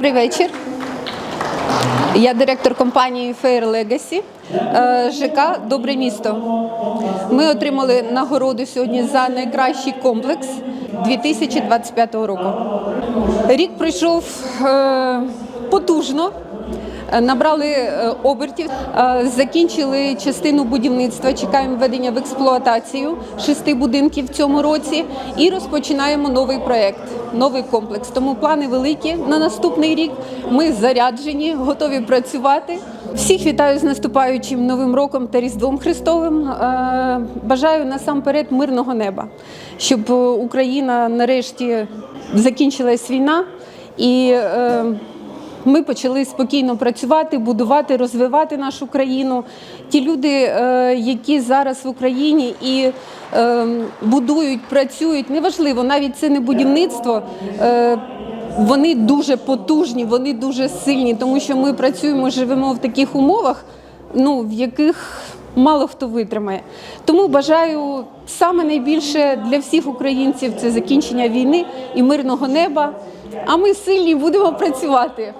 Добрий вечір. Я директор компанії Fair Legacy е, ЖК Добре місто. Ми отримали нагороду сьогодні за найкращий комплекс 2025 року. Рік пройшов е, потужно. Е, Набрали е, обертів, е, закінчили частину будівництва. Чекаємо введення в експлуатацію шести будинків в цьому році і розпочинаємо новий проект, новий комплекс. Тому плани великі на наступний рік. Ми заряджені, готові працювати. Всіх вітаю з наступаючим новим роком та Різдвом Христовим. Бажаю насамперед мирного неба, щоб Україна нарешті закінчилась війна і. Ми почали спокійно працювати, будувати, розвивати нашу країну. Ті люди, е, які зараз в Україні і е, будують, працюють, неважливо, навіть це не будівництво. е, Вони дуже потужні, вони дуже сильні, тому що ми працюємо, живемо в таких умовах, ну в яких мало хто витримає. Тому бажаю саме найбільше для всіх українців це закінчення війни і мирного неба. А ми сильні будемо працювати.